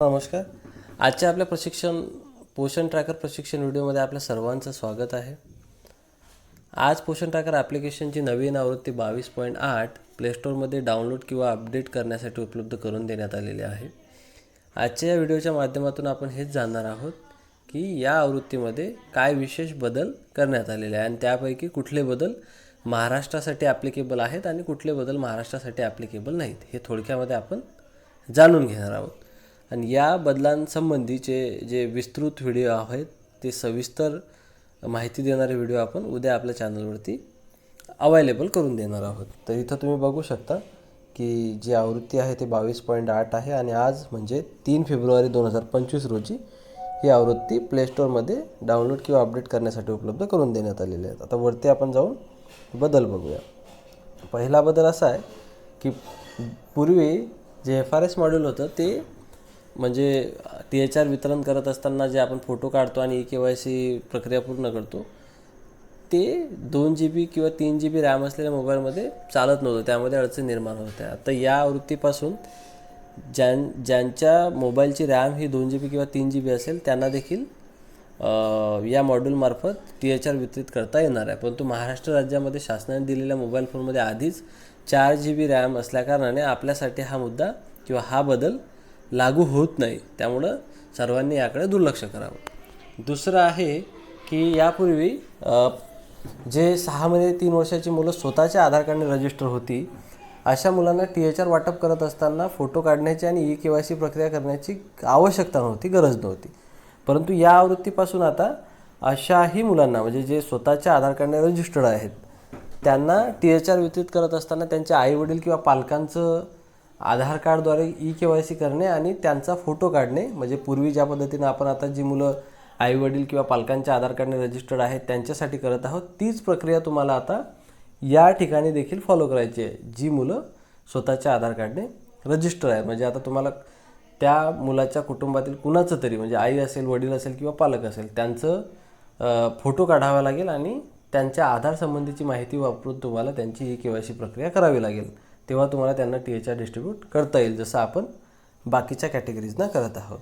नमस्कार. आजच्या आपल्या प्रशिक्षण पोषण ट्रॅकर प्रशिक्षण व्हिडिओमध्ये आपल्या सर्वांचं स्वागत आहे. आज पोषण ट्रॅकर ॲप्लिकेशनची नवीन आवृत्ती बावीस पॉईंट आठ प्लेस्टोरमध्ये डाउनलोड किंवा अपडेट करण्यासाठी उपलब्ध करून देण्यात आलेली आहे. आजच्या या व्हिडिओच्या माध्यमातून आपण हेच जाणणार आहोत की या आवृत्तीमध्ये काय विशेष बदल करण्यात आलेले आहे आणि त्यापैकी कुठले बदल महाराष्ट्रासाठी ॲप्लिकेबल आहेत आणि कुठले बदल महाराष्ट्रासाठी ॲप्लिकेबल नाहीत हे थोडक्यामध्ये आपण जाणून घेणार आहोत. आणि या बदलांसंबंधीचे जे विस्तृत व्हिडिओ आहेत ते सविस्तर माहिती देणारे व्हिडिओ आपण उद्या आपल्या चॅनलवरती अवेलेबल करून देणार आहोत. तर इथं तुम्ही बघू शकता की जी आवृत्ती आहे ते बावीस पॉईंट आठ आहे आणि आज म्हणजे तीन फेब्रुवारी दोन हजार पंचवीस रोजी ही आवृत्ती प्लेस्टोरमध्ये डाउनलोड किंवा अपडेट करण्यासाठी उपलब्ध करून देण्यात आलेली आहेत आता वरती आपण जाऊन बदल बघूया. पहिला बदल असा आहे की पूर्वी जे एफ आर एस मॉड्यूल होतं ते म्हणजे टी एच आर वितरण करत असताना जे आपण फोटो काढतो आणि ई के वाय सी प्रक्रिया पूर्ण करतो ते दोन जी बी किंवा तीन जी बी रॅम असलेल्या मोबाईलमध्ये चालत नव्हतं. त्यामध्ये अडचण निर्माण होत्या. आता या आवृत्तीपासून ज्यां ज्यांच्या मोबाईलची रॅम ही दोन जी बी किंवा तीन जी बी असेल त्यांना देखील या मॉड्यूलमार्फत टी एच आर वितरित करता येणार आहे. परंतु महाराष्ट्र राज्यामध्ये शासनाने दिलेल्या मोबाईल फोनमध्ये आधीच चार जी बी रॅम असल्याकारणाने आपल्यासाठी हा मुद्दा किंवा हा बदल लागू होत नाही. त्यामुळं सर्वांनी याकडे दुर्लक्ष करावं. दुसरं आहे की यापूर्वी जे सहा महिने तीन वर्षाची मुलं स्वतःच्या आधार कार्डने रजिस्टर होती अशा मुलांना टी एच आर वाटप करत असताना फोटो काढण्याची आणि ई के वाय सी प्रक्रिया करण्याची आवश्यकता नव्हती गरज नव्हती. परंतु या आवृत्तीपासून आता अशाही मुलांना म्हणजे जे स्वतःच्या आधार कार्डने रजिस्टर्ड आहेत त्यांना टी एच आर वितरित करत असताना त्यांच्या आईवडील किंवा पालकांचं आधार कार्डद्वारे ई के वाय सी करणे आणि त्यांचा फोटो काढणे. म्हणजे पूर्वी ज्या पद्धतीनं आपण आता जी मुलं आईवडील किंवा पालकांच्या आधार कार्डने रजिस्टर्ड आहेत त्यांच्यासाठी करत आहोत तीच प्रक्रिया तुम्हाला आता या ठिकाणी देखील फॉलो करायची आहे. जी मुलं स्वतःच्या आधार कार्डने रजिस्टर आहे म्हणजे आता तुम्हाला त्या मुलाच्या कुटुंबातील कुणाचं तरी म्हणजे आई असेल वडील असेल किंवा पालक असेल त्यांचं फोटो काढावा लागेल आणि त्यांच्या आधार संबंधीची माहिती वापरून तुम्हाला त्यांची ई के वाय सी प्रक्रिया करावी लागेल. तेव्हा तुम्हाला त्यांना टी एच आर डिस्ट्रीब्यूट करता येईल जसं आपण बाकीच्या कॅटेगरीजना करत आहोत.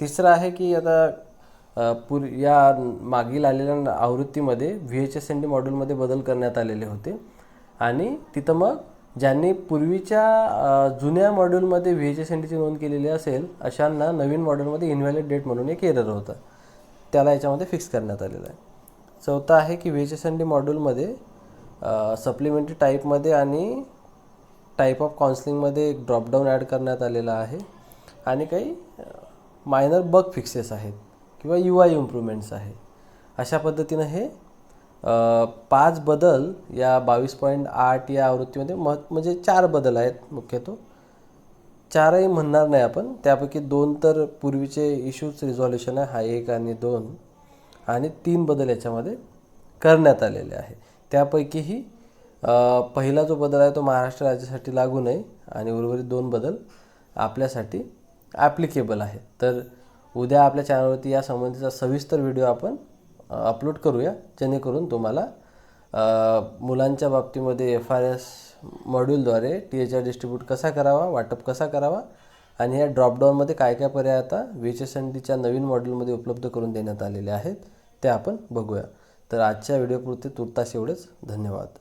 तिसरं आहे की आता पूर या मागील आलेल्या आवृत्तीमध्ये V H S N D मॉड्यूलमध्ये बदल करण्यात आलेले होते. आणि तिथं मग ज्यांनी पूर्वीच्या जुन्या मॉड्यूलमध्ये व्ही एच एस एन डीची नोंद केलेली असेल अशांना नवीन मॉड्यूलमध्ये इनव्हॅलिड डेट म्हणून एक एरर होता. त्याला याच्यामध्ये फिक्स करण्यात आलेलं आहे. चौथं आहे की V H S N D मॉड्यूलमध्ये सप्लिमेंटरी टाईपमध्ये आणि टाईप ऑफ काउन्सिलिंगमध्ये एक ड्रॉपडाऊन ॲड करण्यात आलेला आहे. आणि काही मायनर बग फिक्सेस आहेत किंवा यू आय इम्प्रूव्हमेंट्स आहे. अशा पद्धतीनं हे पाच बदल या बावीस पॉईंट आठ या आवृत्तीमध्ये मह म्हणजे चार बदल आहेत मुख्यतः. चारही म्हणणार नाही आपण. त्यापैकी दोन तर पूर्वीचे इश्यूज रिझॉल्युशन आहे हा एक आणि दोन. आणि तीन बदल याच्यामध्ये करण्यात आलेले आहे. त्यापैकीही पहिला जो बदल आहे तो महाराष्ट्र राज्यासाठी लागू नये आणि उर्वरित दोन बदल आपल्यासाठी ॲप्लिकेबल आहे. तर उद्या आपल्या चॅनलवरती या संबंधीचा सविस्तर व्हिडिओ आपण अपलोड करूया जेणेकरून तुम्हाला मुलांच्या बाबतीमध्ये एफ आर एस मॉड्यूलद्वारे टी एच आर डिस्ट्रीब्यूट कसा करावा वाटप कसा करावा आणि या ड्रॉपडाऊनमध्ये काय काय पर्याय आता व्ही एच एस एन डीच्या नवीन मॉड्यूलमध्ये उपलब्ध करून देण्यात आलेले आहेत ते आपण बघूया. तर आजच्या व्हिडिओपुरते तुर्तास एवढेच. धन्यवाद.